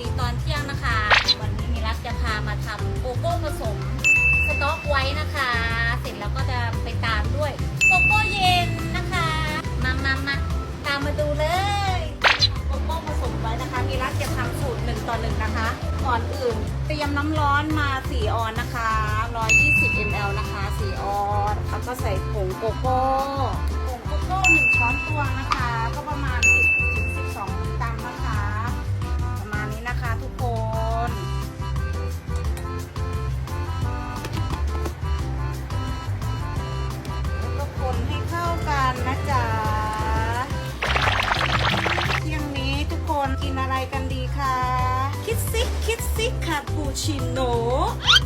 ดีตอนเที่ยงนะคะ วันนี้มีรักจะพามาทำโกโก้ผสมสต๊อกไว้นะคะ เสร็จแล้วก็จะไปตามด้วยโกโก้เย็นนะคะ มามามาตามมาดูเลยโกโก้ผสมไว้นะคะมีรักจะทำสูตรหนึ่งต่อหนึ่งนะคะ ก่อนอื่นเตรียมน้ำร้อนมา 4 ออนนะคะ 120 ml นะคะ 4 ออนแล้วก็ใส่ผงโกโก้ผงโกโก้หนึ่งช้อนตวงนะคะ ก็ประมาณ กันดีคะคิดซิคิดซิคาปูชิโน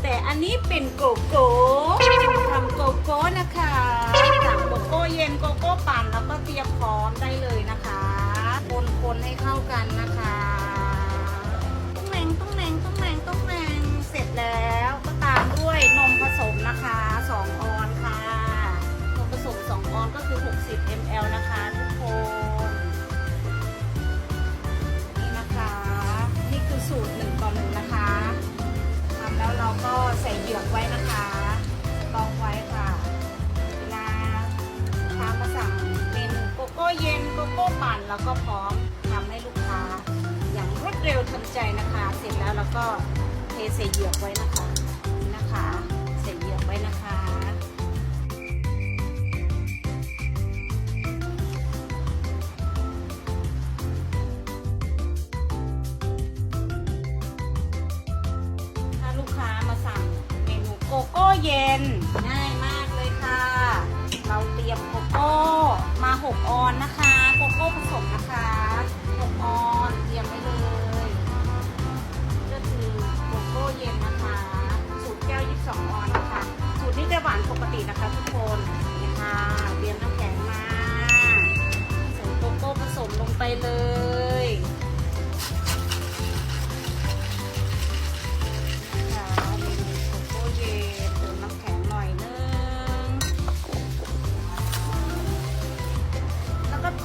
แต่อันนี้เป็นโกโก้ทำโกโก้นะคะจากโกโก้เย็นโกโก้ปั่นแล้วก็เตรียมพร้อมได้เลยนะคะ คนคนให้เข้ากันนะคะ เหยือกไว้นะคะกรองไว้ค่ะเวลาลูกค้ามาสั่งเมนูโกโก้เย็นโกโก้ปั่นแล้วก็พร้อมทำให้ลูกค้า อย่างรวดเร็วทันใจนะคะ เสร็จแล้วเราก็เทใส่เหยือกไว้นะคะนี่นะคะใส่เหยือกไว้นะคะถ้าลูกค้ามาสั่ง โกโก้เย็น ง่ายมากเลยค่ะ เราเตรียมโกโก้มา 6 ออนนะคะ โกโก้ผสมนะคะ 6 ออนเตรียมไว้เลยก็คือโกโก้เย็นนะคะสูตรแก้ว 22 ออนนะคะสูตรนี้จะหวานปกตินะคะทุกคน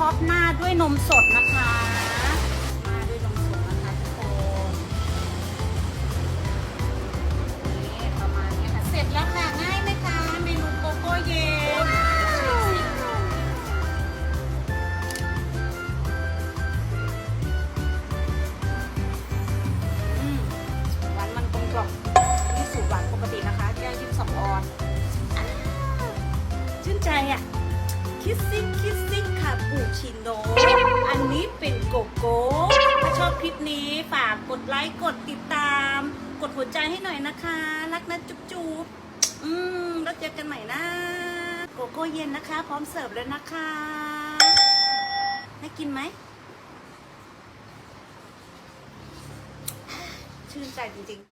ท็อปหน้าด้วยนมสดนะคะหน้าด้วยนมสดนะคะทุกคนนี่ประมาณนี้ค่ะ เสร็จแล้วค่ะง่ายไหมคะเมนูโกโก้เย็นหวานมันกลมกล่อมนี่สูตรหวานปกตินะคะ แก้วยี่สิบสองออนชื่นใจอะ คิสซิคิสซิคาปูชิโนอันนี้เป็นโกโก้ถ้าชอบคลิปนี้ฝากกดไลค์กดติดตาม กดหัวใจให้หน่อยนะคะ รักนะจุ๊บจุ๊บอืมแล้วเจอกันใหม่นะ โกโก้เย็นนะคะ พร้อมเสิร์ฟแล้วนะคะให้กินไหมชื่นใจจริงๆ